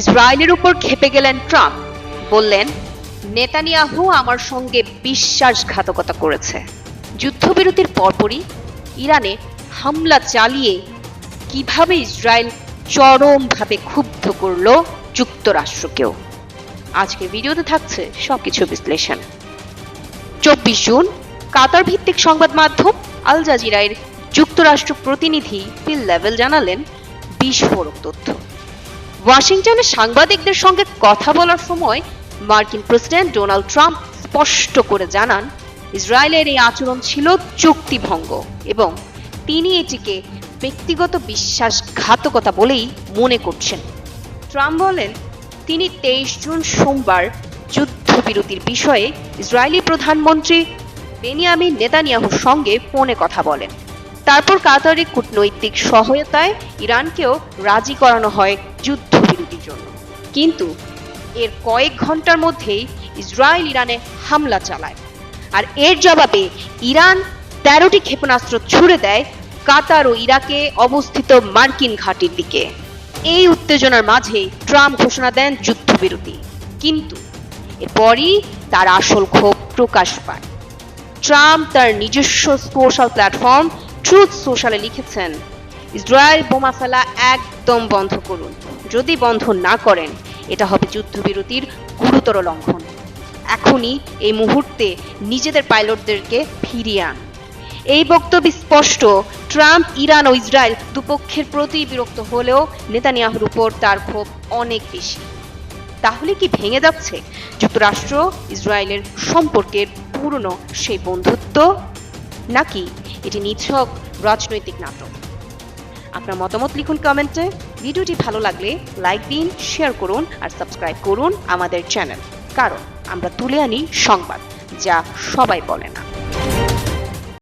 ইসরায়েলের উপর খেপে গেলেন ট্রাম্প। বললেন, নেতানিয়াহু আমার সঙ্গে বিশ্বাসঘাতকতা করেছে। যুদ্ধবিরতির পরপরই ইরানে হামলা চালিয়ে কীভাবে ইসরায়েল চরমভাবে ক্ষুব্ধ করল যুক্তরাষ্ট্রকেও। আজকে ভিডিওতে থাকছে সবকিছু বিশ্লেষণ। চব্বিশ জুন কাতার ভিত্তিক সংবাদ মাধ্যম আল জাজিরায়ের যুক্তরাষ্ট্র প্রতিনিধি ফিল লেভেল জানালেন বিস্ফোরক তথ্য। ওয়াশিংটনে সাংবাদিকদের সঙ্গে কথা বলার সময় মার্কিন প্রেসিডেন্ট ডোনাল্ড ট্রাম্প স্পষ্ট করে জানান, ইসরায়েলের এই আচরণ ছিল চুক্তিভঙ্গ এবং তিনি এটিকে ব্যক্তিগত বিশ্বাসঘাতকতা বলেই মনে করছেন। ট্রাম্প বলেন, তিনি তেইশ জুন সোমবার যুদ্ধবিরতির বিষয়ে ইসরায়েলি প্রধানমন্ত্রী বেনিয়ামিন নেতানিয়াহুর সঙ্গে ফোনে কথা বলেন। তারপর কাতারের কূটনৈতিক সহায়তায় ইরানকেও রাজি করানো হয় যুদ্ধবিরতির জন্য। কিন্তু এর কয়েক ঘণ্টার মধ্যেই ইসরায়েল ইরানে হামলা চালায়। আর এর জবাবে ইরান তেরোটি ক্ষেপণাস্ত্র ছুড়ে দেয় কাতার ও ইরাকে অবস্থিত মার্কিন ঘাঁটির দিকে। এই উত্তেজনার মাঝে ট্রাম্প ঘোষণা দেন যুদ্ধবিরতি। কিন্তু এরপরই তার আসল ক্ষোভ প্রকাশ পায়। ট্রাম্প তার নিজস্ব সোশ্যাল প্ল্যাটফর্ম ট্রুথ সোশ্যালে লিখেছেন, ইসরায়েল বোমা ফেলা একদম বন্ধ করুন। যদি বন্ধ না করেন, এটা হবে যুদ্ধবিরতির গুরুতর লঙ্ঘন। এখনই এই মুহূর্তে নিজেদের পাইলটদেরকে ফিরিয়ে আন এই বক্তব্য স্পষ্ট, ট্রাম্প, ইরান ও ইসরায়েল দুপক্ষের প্রতি বিরক্ত হলেও নেতানিয়াহুর উপর তার ক্ষোভ অনেক বেশি। তাহলে কি ভেঙে যাচ্ছে? যুক্তরাষ্ট্র, ইসরায়েলের সম্পর্কের পুরনো সেই বন্ধুত্ব? নাকি এটি নিছক রাজনৈতিক নাটক। আপনার মতামত লিখুন কমেন্টে। ভিডিওটি ভালো লাগলে লাইক দিন, শেয়ার করুন আর সাবস্ক্রাইব করুন আমাদের চ্যানেল। কারণ আমরা তুলে আনি সংবাদ, যা সবাই বলে না।